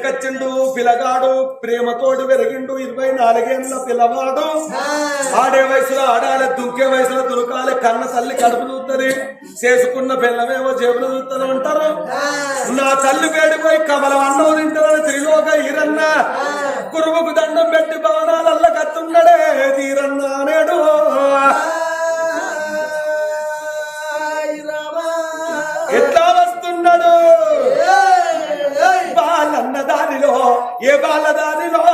వచ్చిండు పిల్లగాడు ప్రేమతోటి పెరిగిండు ఇరవై నాలుగేళ్ళ పిల్లవాడు. ఆడే వయసులో ఆడాలి దుంకే వయసులో దురకాలి కన్న తల్లి కడుపు చూస్తుంది చేసుకున్న పిల్లమేమో జేబులు చూస్తూనే ఉంటారు నా తల్లి వేడిపోయి కమలం అన్నం తింటారని త్రిలోక ఈరన్న. గురువుకు దండం పెట్టి భవనాలల్ల కత్తున్నాడే తీరన్న నేడు. దారిలో ఏ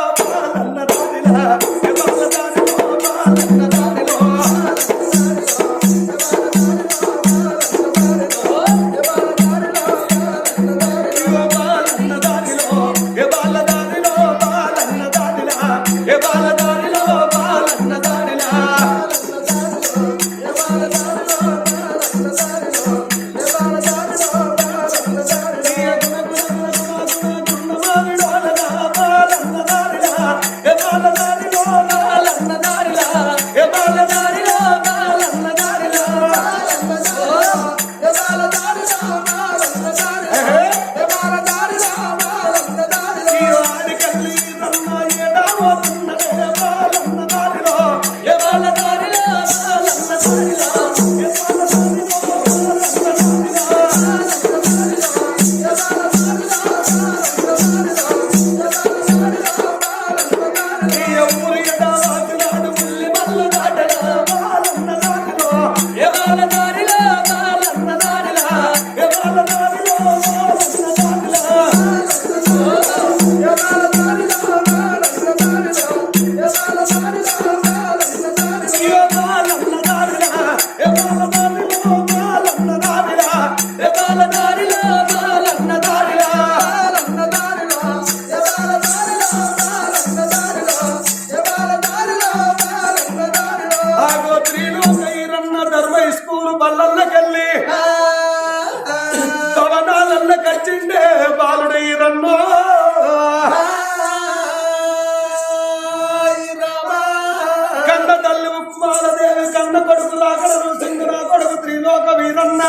కన్న సింగరా కొడుకు త్రిలోక వీరన్న.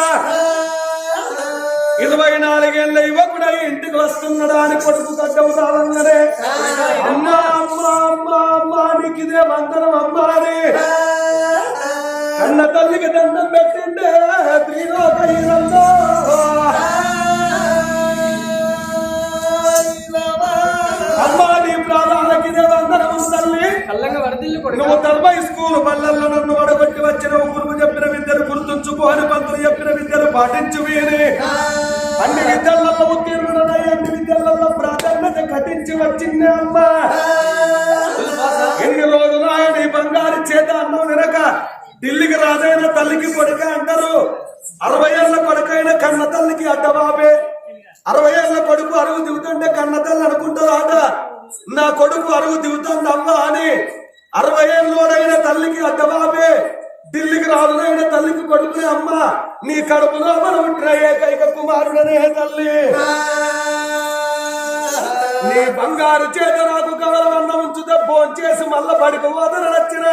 ఇరవై నాలుగేళ్ళ యువకుడై ఇంటికి వస్తున్నాడా అని కొడుకు కట్టవుతాడన్నరే అమ్మా అమ్మా అమ్మా అమ్మా నీకు ఇదే వందనం అమ్మా అని. కన్న తల్లికి దండం పెట్టిండే త్రిలోక ఈరన్నో అమ్మా నువ్వు ధర్మ స్కూల్ బల్లల్లో నన్ను వడగొట్టి వచ్చిన గురువు చెప్పిన విద్యను గుర్తుంచుకో అని పంతులు చెప్పిన విద్యను పాటించు వేరే అన్ని విద్యలలో ఉత్తీర్ణుడై అన్ని విద్యలలో ప్రాధాన్యత కటించి వచ్చింది అమ్మా. ఎన్ని రోజులు ఆయన ఈ బంగారు చేత అన్నం వినక ఢిల్లీకి రాజైన తల్లికి కొడుక అంటారు? అరవై ఏళ్ళ కొడుకైన కన్న తల్లికి అడ్డబాబే. అరవై ఏళ్ళ కొడుకు అరుగు దిగుతుంటే కన్న తల్లి అనుకుంటారు నా కొడుకు అరుగు దిగుతుంది అమ్మ అని అరవై ఏళ్ళోడైన తల్లికి అడ్డబాబే ఢిల్లీకి రాదునైన తల్లికి కొడుకునే అమ్మ. నీ కడుపులో మనం ఉంటున్న ఏకైక కుమారుడనే తల్లి. నీ బంగారు చేత నాకు కవలవన్న ఉంచుతే ఫోన్ చేసి మళ్ళా పడికి వదన నచ్చిన.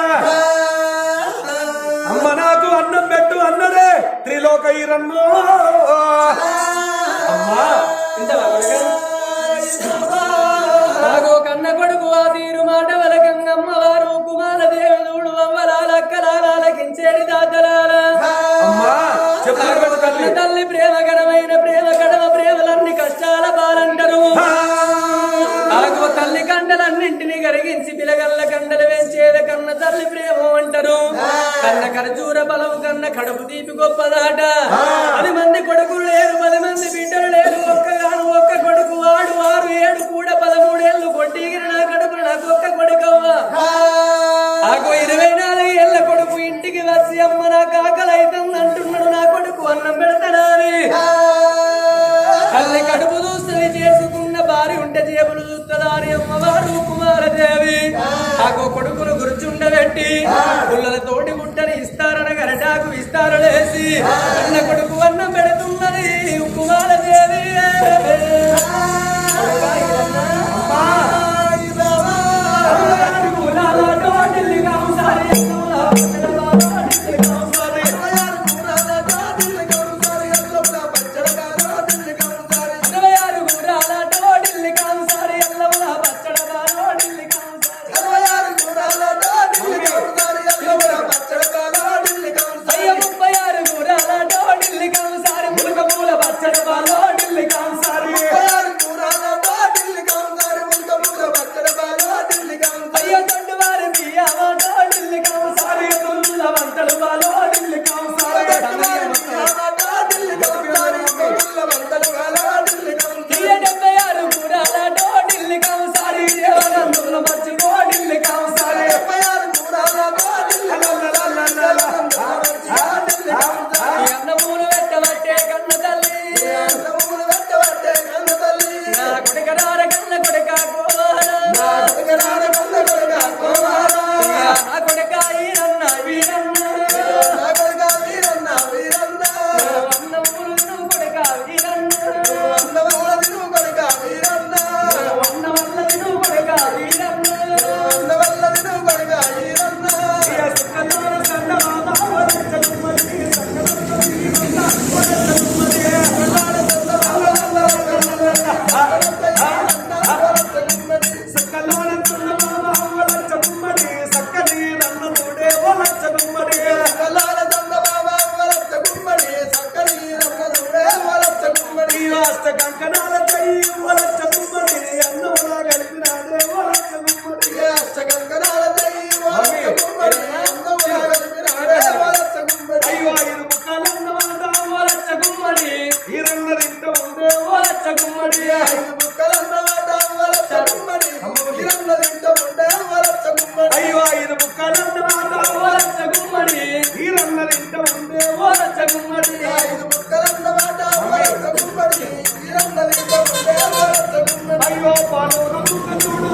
అమ్మ నాకు అన్నం పెట్టు అన్నదే త్రిలోక ఈరన్నో అమ్మా ఇంత కొడుకా? నాగో కన్న కొడుకు ఆ తీరు మాట వలకంగమ్మ వారు కుమార దేవుడు అమ్మలాలక్కలాలకించేది దాతలాల. తల్లి. తల్లి ప్రేమకరమైన ప్రేమ కడవ ప్రేమలన్నీ కష్టాల పాలంటారు. తల్లి కండలన్నింటినీ కరిగించి పిలగల్ల కండలు వేంచేద కన్న తల్లి ప్రేమ అంటారు. కన్న ఖర్జూర బలము కన్న కడుపు తీపి గొప్పదాట. ఆగో కొడుకును గుర్చుండబెట్టి పుల్లల తోటి గుట్టని ఇస్తారని గరటాకు ఇస్తారలేసి అన్న కొడుకు అయ్యో పాలూరు ముక్క చూడు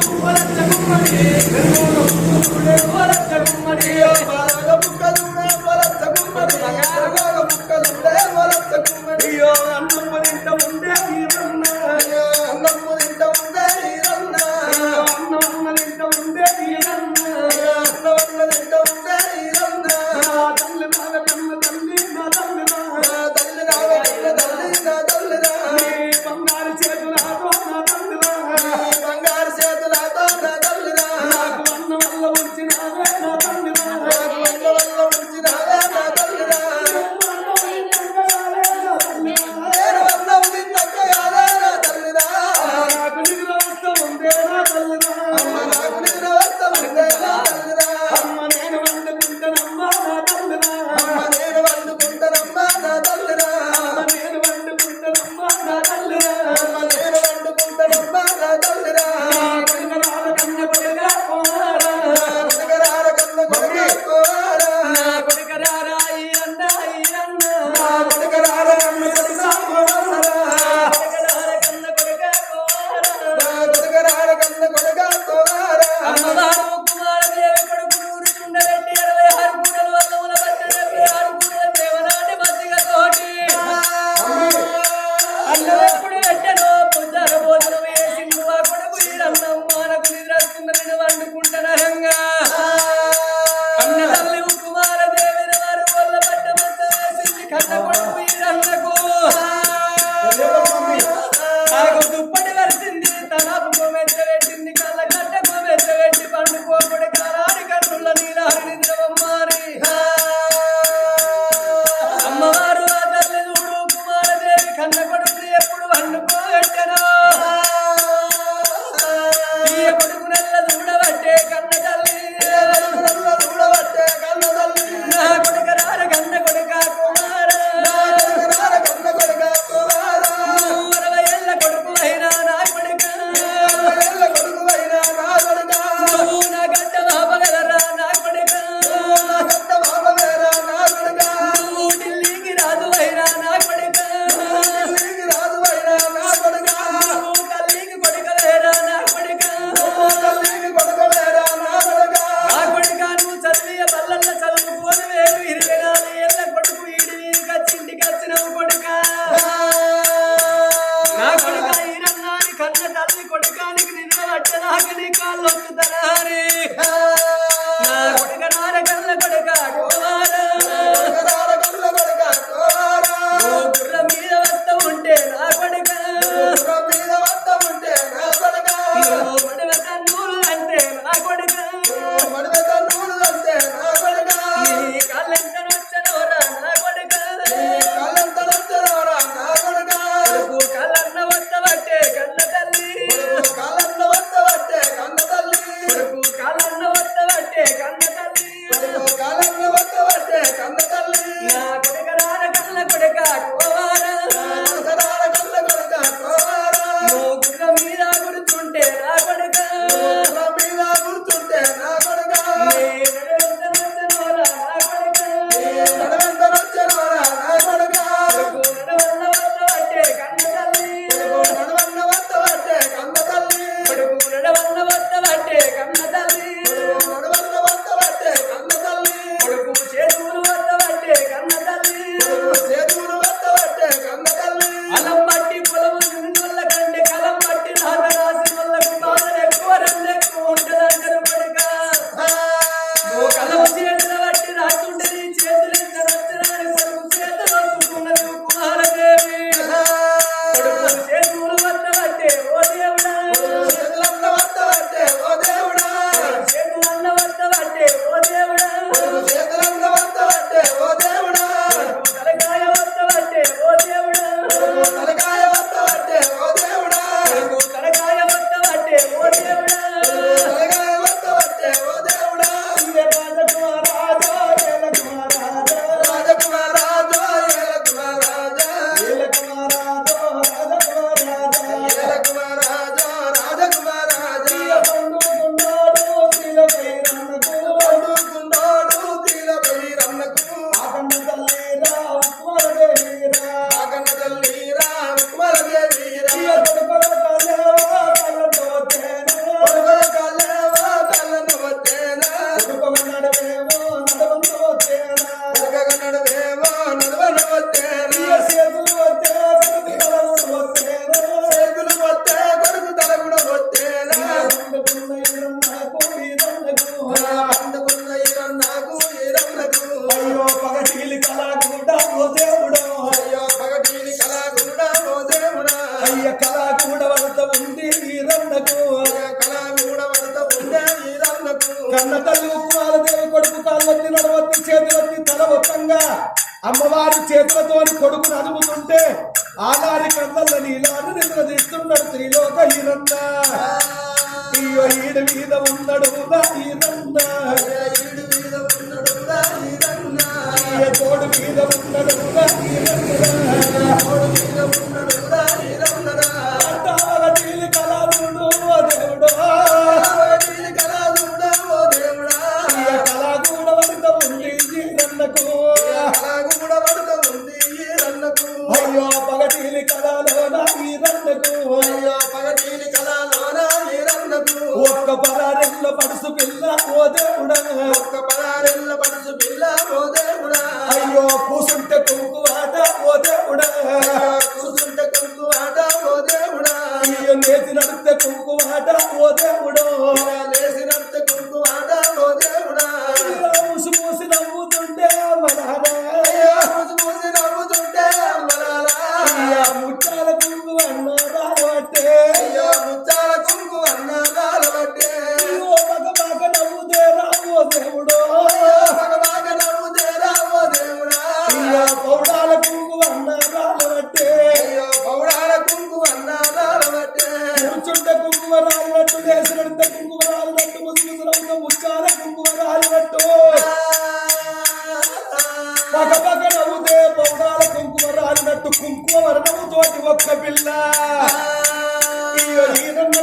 నేను అమ్మవారి చేతులతో కొడుకును అదుముతుంటే ఆదారి కళ్ళల్లో నీలాను నిద్ర తీస్తున్నాడు త్రిలోక ఈరన్న ఈడు మీద ఉన్నాడు ఈరన్న తోడు మీద ఉన్నాడు ఈరన్న దేవుడో. కన్నకు పగటిని కళ నానా మీరన్నకు ఒక్క పరారెండ్ల పడుసు పిల్ల ఓ దేవుడను ఒక్క పరారె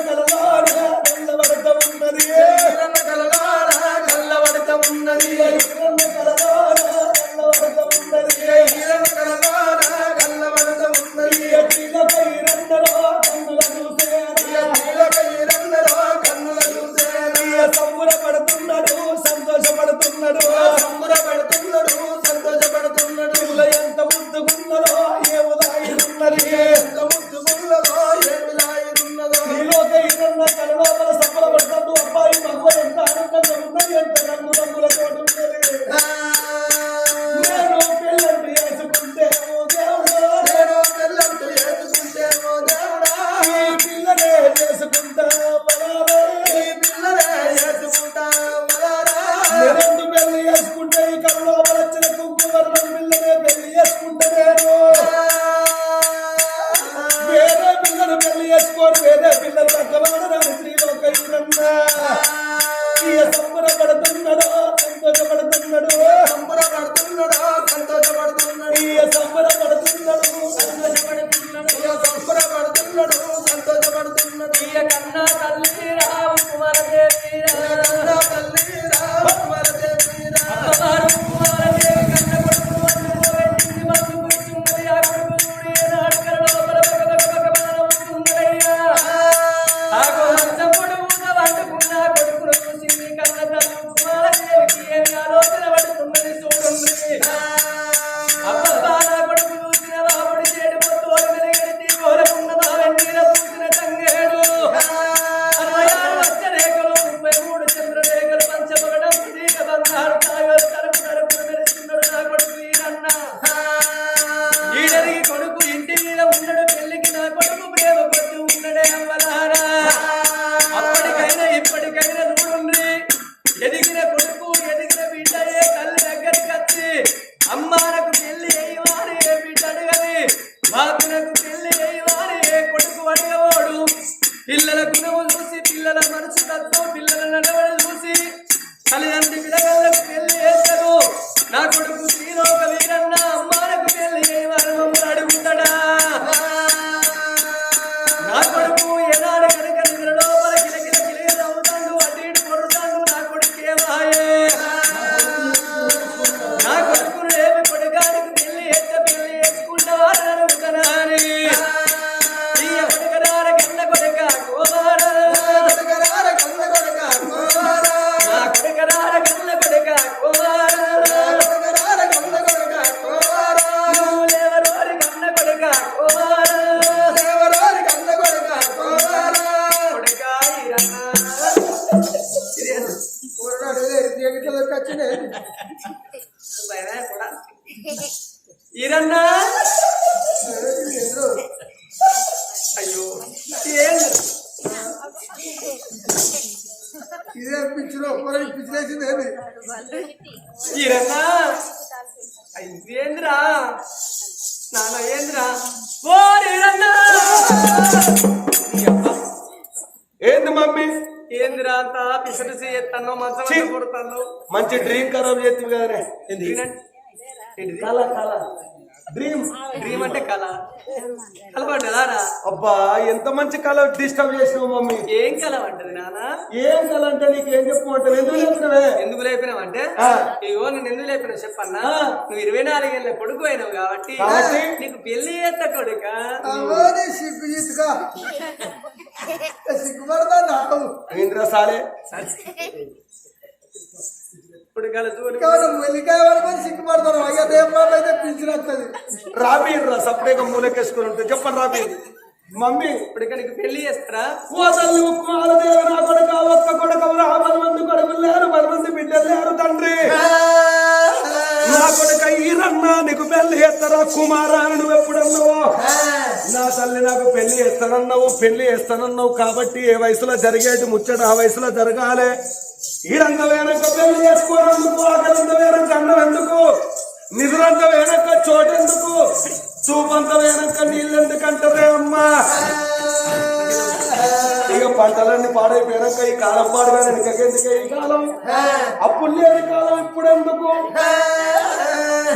కలవాడ కళ్ళవడత ఉన్నది. కళ్ళవడత ఉన్నది. ఖరాబ్ చేస్తుంది కదనే ఏంది? కళ కళ. డ్రీమ్ డ్రీమ్ అంటే కళ. కలపడ్డదారా అబ్బా ఎంత మంచి కళ డిస్టర్బ్ చేసినావు మమ్మీ. ఏం కళ పడ్డది నాన్న ఏం కళ అంటే నీకు ఏం చెప్పమంటావు ఎందుకు చెప్తున్నావే ఎందుకు లేపినావంటే ఆ. ఇగో నేను ఎందుకు లేపినా చెప్పన్నా. నువ్వు ఇరవై నాలుగేళ్ళ కొడుకు అయినావు కాబట్టి? నీకు పెళ్ళి చేస్త కొడుక? సిగ్గుపడతా నాకు ఏంద్రా సాలే? కొడుకాల చూడు కాదు వెళ్ళికాయ పడుకొని సిగ్గుపడతాను అయ్యా దేవుడు అయితే పిలిచినది రాబీర్రా సపరేట్గా మూలకేసుకుని ఉంటే. చెప్పండి మమ్మీ ఇప్పుడు పెళ్ళి చేస్తారా? కొడుక ఒక్క కొడుకు రా పది మంది కొడుకులు లేరు పది మంది బిడ్డలు లేరు తండ్రి. నా కొడుక ఈరన్న నీకు పెళ్ళి చేస్తారా? కుమారా అని నువ్వు ఎప్పుడన్నావు? నా తల్లి నాకు పెళ్ళి చేస్తానన్నావు పెళ్ళి చేస్తానన్నావు కాబట్టి ఏ వయసులో జరిగేటి ముచ్చట ఆ వయసులో జరగాలి. ఈడంత వేనక పెళ్ళి చేసుకోనందుకు ఆకలంత వేనక అన్నం ఎందుకు? నిధులంత వేనక చోటెందుకు? చూపంత వేనక నీళ్ళెందుకంటారే అమ్మా? పంటలన్నీ పాడైపోయాక ఈ కాలం పాడుగా వెనకెందుకే ఈ కాలం? అప్పుడు లేని కాలం ఇప్పుడు ఎందుకు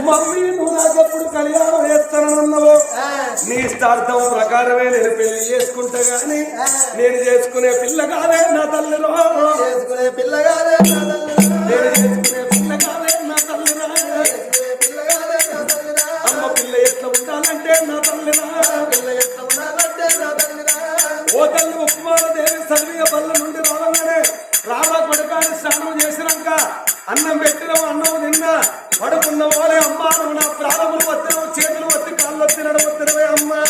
మమ్మీ నువ్వు నాకెప్పుడు కళ్యాణం చేస్తానన్నావు? నీ ఇష్టార్థం ప్రకారమే నేను పెళ్ళి చేసుకుంటా గాని నేను చేసుకునే పిల్ల కాదే నా తల్లిలో చేసుకునే పిల్లగానే నా తల్లిరా. నేను చేసుకునే పిల్ల కాదే నా తల్లిలో చేసుకునే పిల్లగానే నా తల్లిరా. అమ్మ పిల్ల ఎట్లా ఉండాలంటే నా తల్లిలో పిల్ల ఎట్లా ఉండాలంటే నా. ఓ తల్లి ఉప్మాల సర్వీయ బల్ల నుండి రావగానే రాధా కొడుకాన్ని స్నానం చేసినాక అన్నం పెట్టినవు అన్నం తిన్నా పడుకున్న వాళ్ళే అమ్మా నువ్వు నా ప్రాణములు వత్తినవు చేతులు వత్తి కాళ్ళు వత్తి నడవత్తినవే అమ్మా.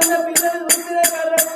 ఎర్రగున్న పిల్లలు చూసిన కర్రగున్న